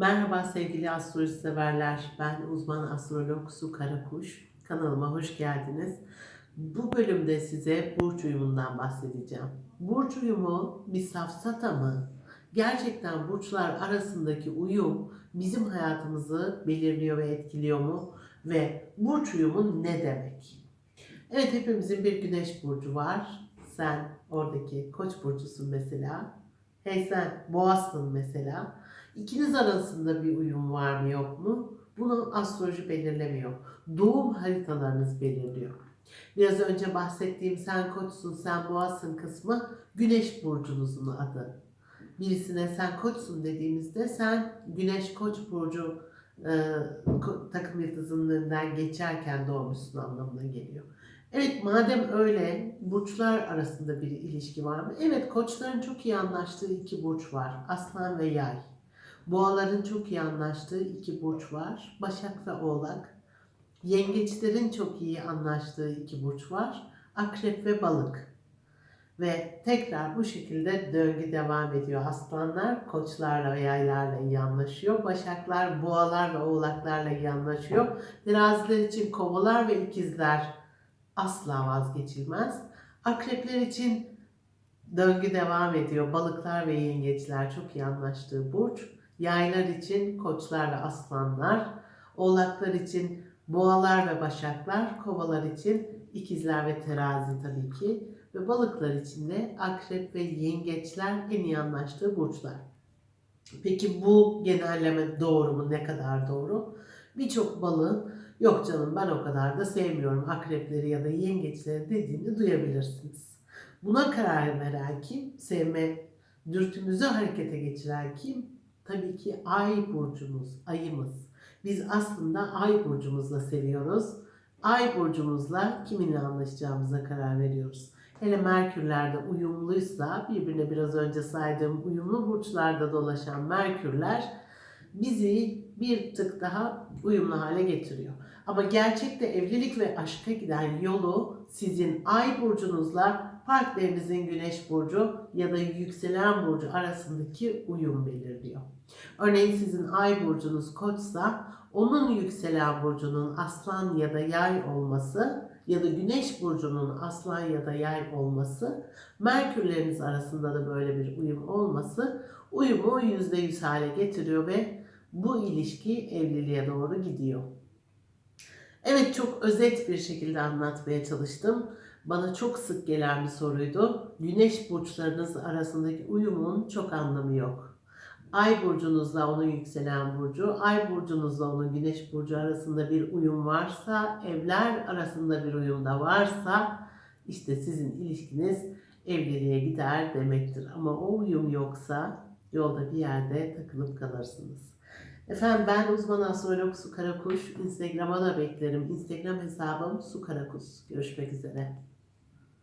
Merhaba sevgili astroloji severler. Ben uzman astrolog Su Karakuş. Kanalıma hoş geldiniz. Bu bölümde size burç uyumundan bahsedeceğim. Burç uyumu bir safsata mı? Gerçekten burçlar arasındaki uyum bizim hayatımızı belirliyor ve etkiliyor mu? Ve burç uyumu ne demek? Evet hepimizin bir güneş burcu var. Sen oradaki koç burcusun mesela. Hey sen boğazsın mesela. İkiniz arasında bir uyum var mı yok mu? Bunu astroloji belirlemiyor. Doğum haritalarınız belirliyor. Biraz önce bahsettiğim sen koçsun, sen boğazsın kısmı güneş burcunuzun adı. Birisine sen koçsun dediğimizde sen güneş koç burcu takım yıldızının geçerken doğmuşsun anlamına geliyor. Evet madem öyle burçlar arasında bir ilişki var mı? Evet koçların çok iyi anlaştığı iki burç var. Aslan ve yay. Boğaların çok iyi anlaştığı iki burç var. Başak ve Oğlak. Yengeçlerin çok iyi anlaştığı iki burç var. Akrep ve Balık. Ve tekrar bu şekilde döngü devam ediyor. Aslanlar koçlarla ve yaylarla iyi anlaşıyor. Başaklar boğalar ve oğlaklarla iyi anlaşıyor. Teraziler için kovalar ve ikizler asla vazgeçilmez. Akrepler için döngü devam ediyor. Balıklar ve yengeçler çok iyi anlaştığı burç. Yaylar için koçlar ve aslanlar, oğlaklar için boğalar ve başaklar, kovalar için ikizler ve terazi tabii ki ve balıklar için de akrep ve yengeçler en iyi anlaştığı burçlar. Peki bu genelleme doğru mu? Ne kadar doğru? Birçok balığın yok canım ben o kadar da sevmiyorum akrepleri ya da yengeçleri dediğini duyabilirsiniz. Buna karar veren kim? Sevme dürtümüzü harekete geçiren kim? Tabii ki ay burcumuz, ayımız. Biz aslında ay burcumuzla seviyoruz. Ay burcumuzla kiminle anlaşacağımıza karar veriyoruz. Hele Merkürler de uyumluysa, birbirine biraz önce saydığım uyumlu burçlarda dolaşan Merkürler bizi bir tık daha uyumlu hale getiriyor. Ama gerçekte evlilik ve aşka giden yolu sizin ay burcunuzla partnerinizin güneş burcu ya da yükselen burcu arasındaki uyum belirliyor. Örneğin sizin ay burcunuz koçsa onun yükselen burcunun aslan ya da yay olması ya da güneş burcunun aslan ya da yay olması Merkürleriniz arasında da böyle bir uyum olması uyumu %100 hale getiriyor ve bu ilişki evliliğe doğru gidiyor. Evet çok özet bir şekilde anlatmaya çalıştım. Bana çok sık gelen bir soruydu. Güneş burçlarınız arasındaki uyumun çok anlamı yok. Ay burcunuzla onun yükselen burcu, ay burcunuzla onun güneş burcu arasında bir uyum varsa, evler arasında bir uyum da varsa işte sizin ilişkiniz evliliğe gider demektir. Ama o uyum yoksa yolda bir yerde takılıp kalırsınız. Efendim ben uzman astrolog Su Karakuş. Instagram'a da beklerim. Instagram hesabım Su Karakuş. Görüşmek üzere.